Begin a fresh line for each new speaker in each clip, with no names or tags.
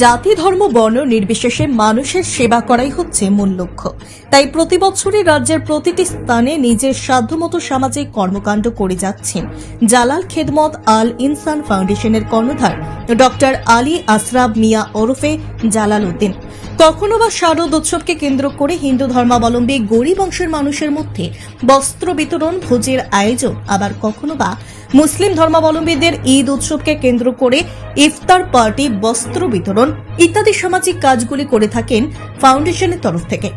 জাতি, ধর্ম, বর্ণ নির্বিশেষে মানুষের সেবা করাই হচ্ছে মূল লক্ষ্য। তাই প্রতি বছরই রাজ্যের প্রতিটি স্থানে নিজের সাধ্যমতো সামাজিক কর্মকাণ্ড করে যাচ্ছেন জালাল খেদমত আল ইনসান ফাউন্ডেশনের কর্ণধার ডক্টর আলী আসরাব মিয়া ওরফে জালাল উদ্দিন। কখনো বা শারদ উৎসবকে কেন্দ্র করে হিন্দু ধর্মাবলম্বী গরিব অংশের মানুষের মধ্যে বস্ত্র বিতরণ, ভোজের আয়োজন, আবার কখনো বা মুসলিম ধর্মাবলম্বীদের ঈদ উৎসবকে কেন্দ্র করে ইফতার পার্টি, বস্ত্র বিতরণ ইত্যাদি সামাজিক কাজগুলি করে থাকেন ফাউন্ডেশনের তরফ থেকে।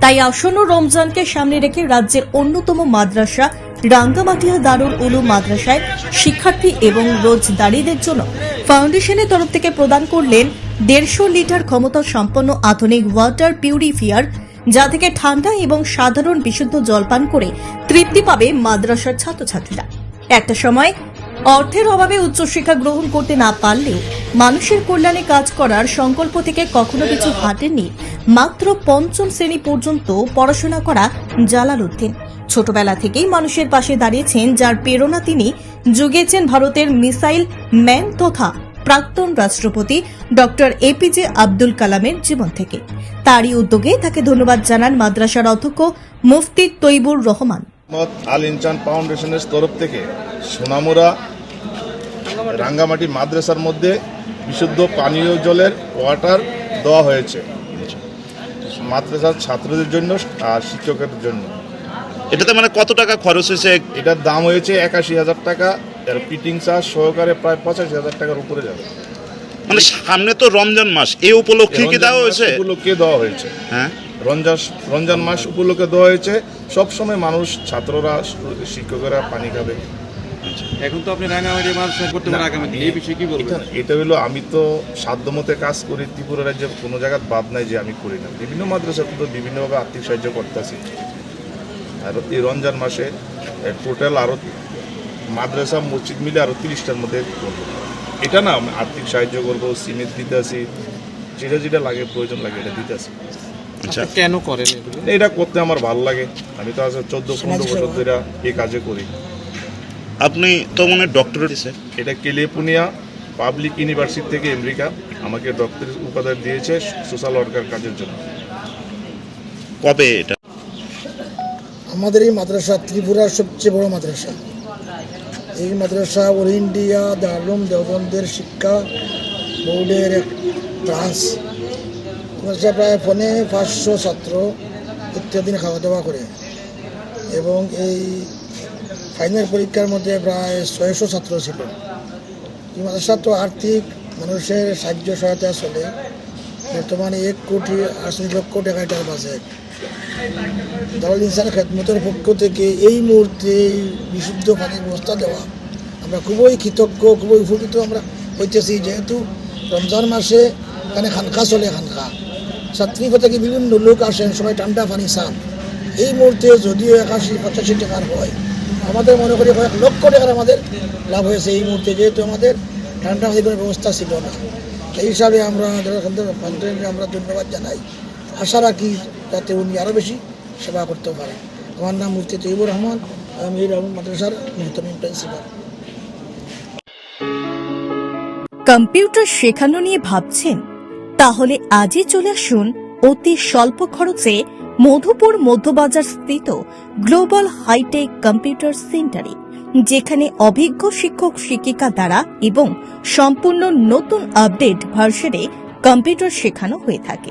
তাই আসন্ন রমজানকে সামনে রেখে রাজ্যের অন্যতম মাদ্রাসা রাঙ্গামাটিয়া দারুল উলুম মাদ্রাসায় শিক্ষার্থী এবং রোজদারিদের জন্য ফাউন্ডেশনের তরফ থেকে প্রদান করলেন দেড়শো লিটার ক্ষমতা সম্পন্ন আধুনিক ওয়াটার পিউরিফিয়ার, যা থেকে ঠান্ডা এবং সাধারণ বিশুদ্ধ জল পান করে তৃপ্তি পাবে মাদ্রাসার ছাত্রছাত্রীরা। একটা সময় অর্থের অভাবে উচ্চশিক্ষা গ্রহণ করতে না পারলেও মানুষের কল্যাণে কাজ করার সংকল্প থেকে কখনো কিছু হাঁটেননি। মাত্র পঞ্চম শ্রেণি পর্যন্ত পড়াশোনা করা জালাল উদ্দিন। ছোটবেলা থেকেই মানুষের পাশে দাঁড়িয়েছেন, যার প্রেরণা তিনি জুগিয়েছেন ভারতের মিসাইল ম্যান তথা প্রাক্তন রাষ্ট্রপতি ডক্টর এপিজে আব্দুল কালামের জীবন থেকে। তারই উদ্যোগে তাকে ধন্যবাদ জানান মাদ্রাসার অধ্যক্ষ মুফতি তৈবুর রহমান।
আল ইনচান ফাউন্ডেশনের তরফ থেকে সোনামুরা রাঙ্গামাটি মাদ্রাসার মধ্যে বিশুদ্ধ পানীয় জলের ওয়াটার দেওয়া হয়েছে। মাদ্রাসার ছাত্রদের জন্য আর শিক্ষকের জন্য।
এটাতে মানে কত টাকা খরচ হয়েছে?
এটার দাম হয়েছে একাশি হাজার টাকা। এর ফিটিং চার্জ সহকারে প্রায় পঁচাশি হাজার টাকার উপরে যাবে।
মানে সামনে তো রমজান মাস এই উপলক্ষে কি দেওয়া হয়েছে?
উপলক্ষে দেওয়া হয়েছে।
হ্যাঁ।
রমজান রমজান মাস উপলক্ষে দেওয়া হয়েছে। সবসময় মানুষ ছাত্ররা শিক্ষকেরা পানি খাবে।
এখন তো আপনি রাঙামাটি মাদ্রাসা করতে পারেন আগামী দিনে এই বিষয়ে কি বলবেন?
এটা- হলো আমি তো সাধ্যমতে কাজ করি ত্রিপুরা রাজ্যে কোনো জায়গায় বাদ নাই যে আমি করি না। বিভিন্ন মাদ্রাসাতে তো বিভিন্নভাবে আর্থিক সাহায্য করতেছি। আর এই রমজান মাসে টোটাল আরও মাদ্রাসা মসজিদ মিলে আরও তিরিশটার মধ্যে করব। এটা না আমি আর্থিক সাহায্য করব সিমেন্ট দিতে আসি যেটা যেটা লাগে প্রয়োজন লাগে এটা দিতে আসি
আচ্ছা
কেন করেন
এটা করতে আমার ভালো লাগে। আমি তো আজ চোদ্দ পনেরো বছর ধরে এই কাজে করি।
আপনি তো মনে ডক্টরেট দিয়েছে
এটা কেলিপুনিয়া পাবলিক ইউনিভার্সিটি থেকে আমেরিকা আমাকে ডক্টরেট উপাধি দিয়েছে সোশ্যাল ওয়ার্কার কাজের জন্য।
কবে এটা?
আমাদের এই মাদ্রাসা ত্রিপুরার সবচেয়ে বড় মাদ্রাসা। এই মাদ্রাসা অল ইন্ডিয়া দারুম দেওবন্দের শিক্ষা বোর্ডের এক ব্রাঞ্চ মাদ্রাসা প্রায় পনে পাঁচশো ছাত্র প্রত্যেকদিন খাওয়া দাওয়া করে। এবং এই ফাইনাল পরীক্ষার মধ্যে প্রায় ছয়শো ছাত্র ছিল। এই মাদ্রাসা তো আর্থিক মানুষের সাহায্য সহায়তা চলে। বর্তমানে এক কোটি আশি লক্ষ টাকা এটার বাজেট দারুল ইনসান খেদমতের পক্ষ থেকে এই মুহূর্তে বিশুদ্ধ পানির ব্যবস্থা দেওয়া। আমরা খুবই কৃতজ্ঞ, খুবই উপকৃত। আমরা হইতেছি যেহেতু রমজান মাসে এখানে খানকা চলে খানকা। ছাত্রী থেকে বিভিন্ন লোক আসেন, সবাই ঠান্ডা পানি চান এই মুহূর্তে যদিও একাশি, পঁচাশি টাকার হয় আমাদের মনে করি কয়েক লক্ষ টাকার আমাদের লাভ হয়েছে এই মুহূর্তে, যেহেতু আমাদের ঠান্ডা পানির কোনো ব্যবস্থা ছিল না। এই হিসাবে আমরা আমরা ধন্যবাদ জানাই। আশা রাখি যাতে উনি আরও বেশি সেবা করতে পারে। আমার নাম মুফতি তৈবুর রহমান, আমি রহমান মাদ্রাসার মোহতমিম প্রিন্সিপাল।
কম্পিউটার শেখানো নিয়ে ভাবছেন? তাহলে আজই চলে আসুন অতি স্বল্প খরচে মধুপুর মধ্যবাজার স্থিত গ্লোবাল হাইটেক কম্পিউটার সেন্টারে, যেখানে অভিজ্ঞ শিক্ষক শিক্ষিকা দ্বারা এবং সম্পূর্ণ নতুন আপডেট ভার্সনে কম্পিউটার শেখানো হয়ে থাকে।